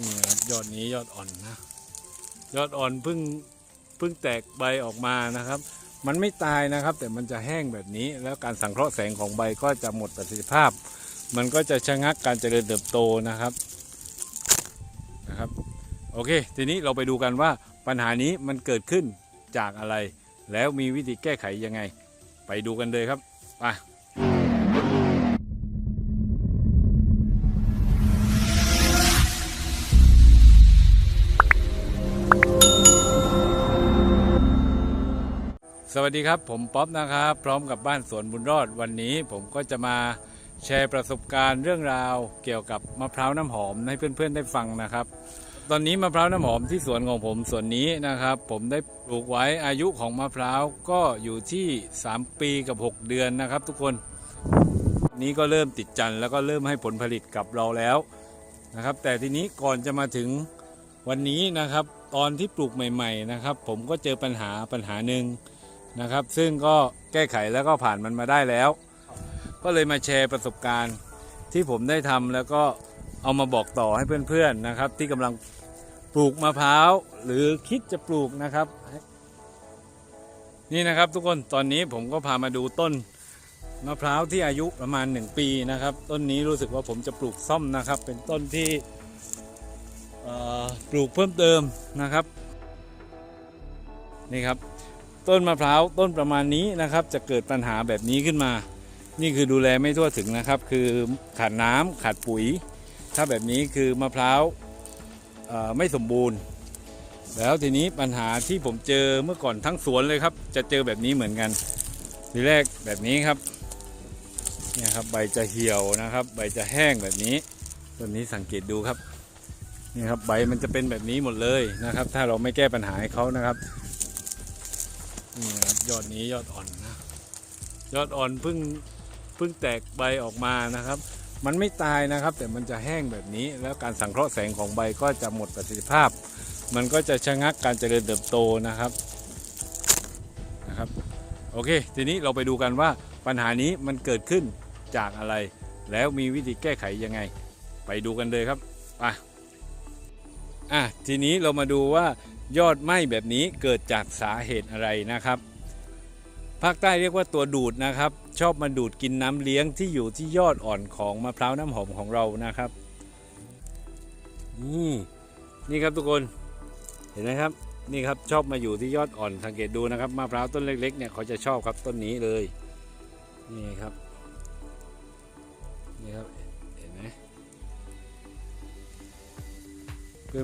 นี่ครับยอดนี้ยอดอ่อนนะ ยอดอ่อนเพิ่งเพิ่งแตกใบออกมานะครับ มันไม่ตายนะครับ แต่มันจะแห้งแบบนี้ แล้วการสังเคราะห์แสงของใบก็จะหมดประสิทธิภาพ มันก็จะชะงักการเจริญเติบโตนะครับนะครับ โอเค ทีนี้เราไปดูกันว่าปัญหานี้มันเกิดขึ้นจากอะไร แล้วมีวิธีแก้ไขยังไง ไปดูกันเลยครับไป สวัสดีครับ ผมป๊อปนะครับ พร้อมกับบ้านสวนบุญรอดวันนี้ ผมก็จะมาแชร์ประสบการณ์เรื่องราวเกี่ยวกับมะพร้าวน้ำหอมให้เพื่อนๆได้ฟังนะครับ ตอนนี้มะพร้าวน้ำหอมที่สวนของผมสวนนี้นะครับ ผมได้ปลูกไว้อายุของมะพร้าวก็อยู่ที่ 3 ปีกับ 6 เดือนนะครับ ทุกคนนี้ก็เริ่มติดจันทร์แล้วก็เริ่มให้ผลผลิตกับเราแล้วนะครับ แต่ทีนี้ก่อนจะมาถึงวันนี้นะครับ ตอนที่ปลูกใหม่ ๆ นะครับ ผมก็เจอปัญหาปัญหาหนึ่ง นะครับ ซึ่งก็แก้ไขแล้วก็ผ่านมันมาได้แล้ว ก็เลยมาแชร์ประสบการณ์ที่ผมได้ทำแล้วก็เอามาบอกต่อให้เพื่อนๆนะครับ ที่กำลังปลูกมะพร้าวหรือคิดจะปลูกนะครับ นี่นะครับทุกคนตอนนี้ผมก็พามาดูต้นมะพร้าวที่อายุประมาณ 1 ปีนะครับ ต้นนี้รู้สึกว่าผมจะปลูกซ่อมนะครับ เป็นต้นที่ปลูกเพิ่มเติมนะครับ นี่ครับ ต้นมะพร้าวต้นประมาณนี้นะครับ จะเกิดปัญหาแบบนี้ขึ้นมา นี่คือดูแลไม่ทั่วถึงนะครับ คือขาดน้ำขาดปุ๋ย ถ้าแบบนี้คือมะพร้าวไม่สมบูรณ์ แล้วทีนี้ปัญหาที่ผมเจอเมื่อก่อนทั้งสวนเลยครับ จะเจอแบบนี้เหมือนกัน ทีแรกแบบนี้ครับเนี่ยครับใบจะเหี่ยวนะครับ ใบจะแห้งแบบนี้ต้นนี้สังเกตดูครับนี่ครับใบมันจะเป็นแบบนี้หมดเลยนะครับ ถ้าเราไม่แก้ปัญหาให้เขานะครับ นี่ครับยอดนี้ยอดอ่อนนะยอดอ่อนเพิ่งเพิ่งแตกใบออกมานะครับ มันไม่ตายนะครับ แต่มันจะแห้งแบบนี้ แล้วการสังเคราะห์แสงของใบก็จะหมดประสิทธิภาพ มันก็จะชะงักการเจริญเติบโตนะครับนะครับโอเค ทีนี้เราไปดูกันว่าปัญหานี้มันเกิดขึ้นจากอะไร แล้วมีวิธีแก้ไขยังไง ไปดูกันเลยครับไปอะทีนี้เรามาดูว่า ยอดไหม้แบบนี้เกิดจากสาเหตุอะไรนะครับภาคใต้เรียกว่าตัวดูดนะครับ ชอบมาดูดกินน้ำเลี้ยงที่อยู่ที่ยอดอ่อนของมะพร้าวน้ำหอมของเรานะครับนี่นี่ครับทุกคนเห็นไหมครับนี่ครับชอบมาอยู่ที่ยอดอ่อนสังเกตดูนะครับมะพร้าวต้นเล็กๆเนี่ยเขาจะชอบครับต้นนี้เลยนี่ครับนี่ครับ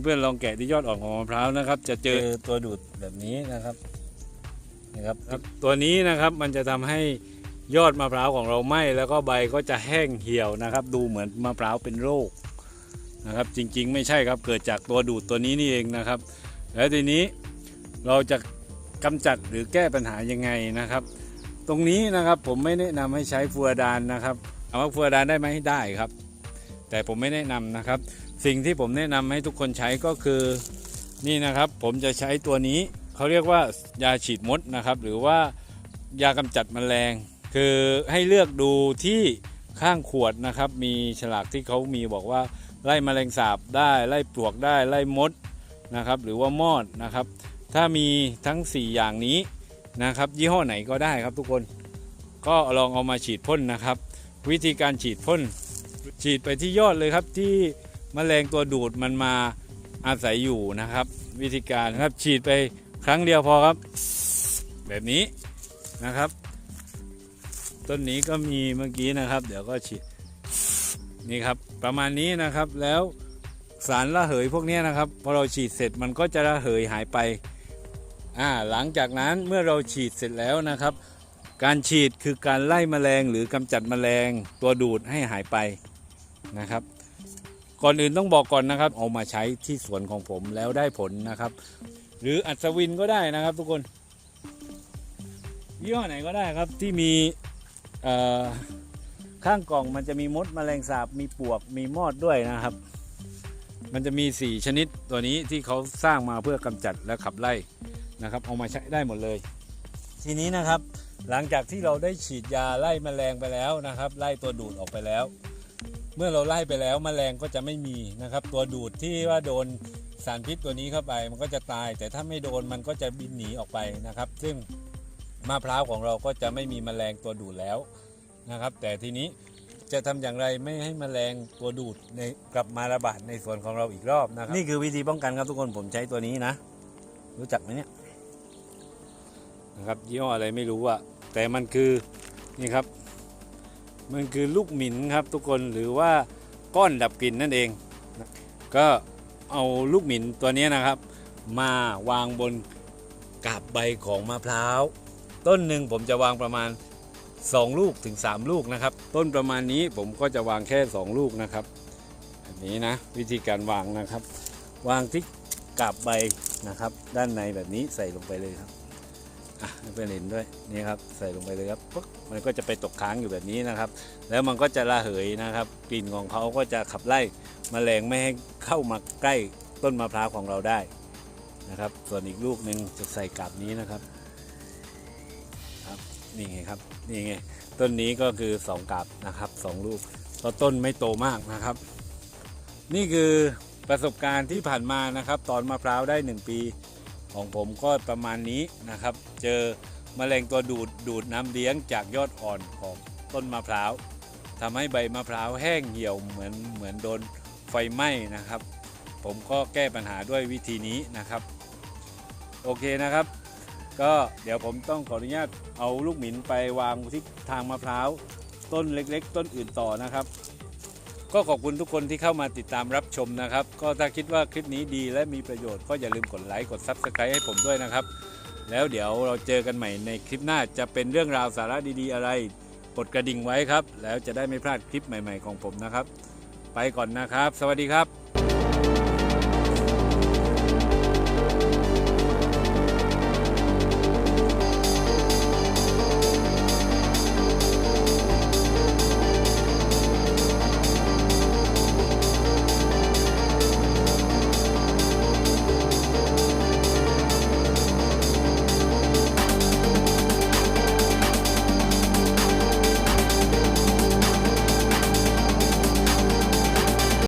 เพื่อนๆลองแกะที่ยอดอ่อนของมะพร้าวนะครับ จะเจอตัวดูดแบบนี้นะครับนะครับตัวนี้นะครับมันจะทำให้ยอดมะพร้าวของเราไหม้แล้วก็ใบก็จะแห้งเหี่ยวนะครับ ดูเหมือนมะพร้าวเป็นโรคนะครับ จริงๆ ไม่ใช่ครับเกิดจากตัวดูดตัวนี้นี่เองนะครับ แล้วทีนี้เราจะกำจัดหรือแก้ปัญหายังไงนะครับ ตรงนี้นะครับผมไม่แนะนำให้ใช้ฟัวดานนะครับเอาว่าฟัวดานได้ไหมได้ครับ แต่ผมไม่แนะนำนะครับ สิ่งที่ผมแนะนำให้ทุกคนใช้ก็คือนี่นะครับผมจะใช้ตัวนี้เขาเรียกว่ายาฉีดมดนะครับ หรือว่ายากำจัดแมลง คือให้เลือกดูที่ข้างขวดนะครับ มีฉลากที่เขามีบอกว่าไล่แมลงสาบได้ ไล่ปลวกได้ไล่มดนะครับ หรือว่ามอดนะครับ ถ้ามีทั้ง 4 อย่างนี้นะครับ ยี่ห้อไหนก็ได้ครับทุกคนก็ลองเอามาฉีดพ่นนะครับ วิธีการฉีดพ่นฉีดไปที่ยอดเลยครับที่ แมลงตัวดูดมันมาอาศัยอยู่นะครับ วิธีการครับฉีดไปครั้งเดียวพอครับ แบบนี้นะครับ ต้นนี้ก็มีเมื่อกี้นะครับ เดี๋ยวก็ฉีดนี่ครับประมาณนี้นะครับแล้วสารระเหยพวกนี้นะครับพอเราฉีดเสร็จมันก็จะระเหยหายไปอ่าหลังจากนั้นเมื่อเราฉีดเสร็จแล้วนะครับ การฉีดคือการไล่แมลงหรือกำจัดแมลงตัวดูดให้หายไปนะครับ ก่อนอื่นต้องบอกก่อนนะครับ เอามาใช้ที่สวนของผมแล้วได้ผลนะครับ หรืออัศวินก็ได้นะครับทุกคนยี่ห้อไหนก็ได้ครับที่มีข้างกล่องมันจะมีมดแมลงสาบมีปลวกมีมอดด้วยนะครับ มันจะมี 4 ชนิดตัวนี้ที่เขาสร้างมาเพื่อกำจัดและขับไล่นะครับ เอามาใช้ได้หมดเลย ทีนี้นะครับ หลังจากที่เราได้ฉีดยาไล่แมลงไปแล้วนะครับ ไล่ตัวดูดออกไปแล้ว เมื่อเราไล่ไปแล้วแมลงก็จะไม่มีนะครับ ตัวดูดที่ว่าโดนสารพิษตัวนี้เข้าไปมันก็จะตาย แต่ถ้าไม่โดนมันก็จะบินหนีออกไปนะครับ ซึ่งมะพร้าวของเราก็จะไม่มีแมลงตัวดูดแล้วนะครับ แต่ทีนี้จะทำอย่างไรไม่ให้แมลงตัวดูดในกลับมาระบาดในสวนของเราอีกรอบนะครับ นี่คือวิธีป้องกันครับทุกคนผมใช้ตัวนี้นะ รู้จักไหมเนี่ยนะครับยี่ห้ออะไรไม่รู้อะแต่มันคือนี่ครับ มันคือลูกหมิ่นครับทุกคนหรือว่าก้อนดับกลิ่นนั่นเอง ก็เอาลูกหมิ่นตัวนี้นะครับ มาวางบนกาบใบของมะพร้าว ต้นหนึ่งผมจะวางประมาณ 2 ลูกถึง 3 ลูกนะครับ ต้นประมาณนี้ผมก็จะวางแค่ 2 ลูกนะครับอันนี้นะวิธีการวางนะครับ วางที่กาบใบนะครับ ด้านในแบบนี้ใส่ลงไปเลยครับ อะให้เพื่นห็นด้วยนี่ครับใส่ลงไปเลยครับปึ๊กมันก็จะไปตกค้างอยู่แบบนี้นะครับ แล้วมันก็จะระเหยนะครับ กลิ่นของเขาก็จะขับไล่มแมลงไม่ให้เข้ามาใกล้ต้นมะพร้าวของเราได้นะครับ ส่วนอีกลูกหนึ่งจะใส่กาบนี้นะครับครับนี่ไงครับนี่ไงต้นนี้ก็คือสองกาบนะครับสองลูกเพราะต้นไม่โตมากนะครับ นี่คือประสบการณ์ที่ผ่านมานะครับ ตอนมะพร้าวได้ 1 ปี ของผมก็ประมาณนี้นะครับ เจอแมลงตัวดูดดูดน้ำเลี้ยงจากยอดอ่อนของต้นมะพร้าวทำให้ใบมะพร้าวแห้งเหี่ยวเหมือนเหมือนโดนไฟไหม้นะครับ ผมก็แก้ปัญหาด้วยวิธีนี้นะครับ โอเคนะครับ ก็เดี๋ยวผมต้องขออนุญาตเอาลูกหมินไปวางที่ทางมะพร้าวต้นเล็ก ๆ ต้นอื่นต่อนะครับ ก็ขอบคุณทุกคนที่เข้ามาติดตามรับชมนะครับ ก็ถ้าคิดว่าคลิปนี้ดีและมีประโยชน์ก็อย่าลืมกดไลค์กด Subscribe ให้ผมด้วยนะครับ แล้วเดี๋ยวเราเจอกันใหม่ในคลิปหน้าจะเป็นเรื่องราวสาระดีๆ อะไรกดกระดิ่งไว้ครับ แล้วจะได้ไม่พลาดคลิปใหม่ ๆของผมนะครับ ไปก่อนนะครับ สวัสดีครับ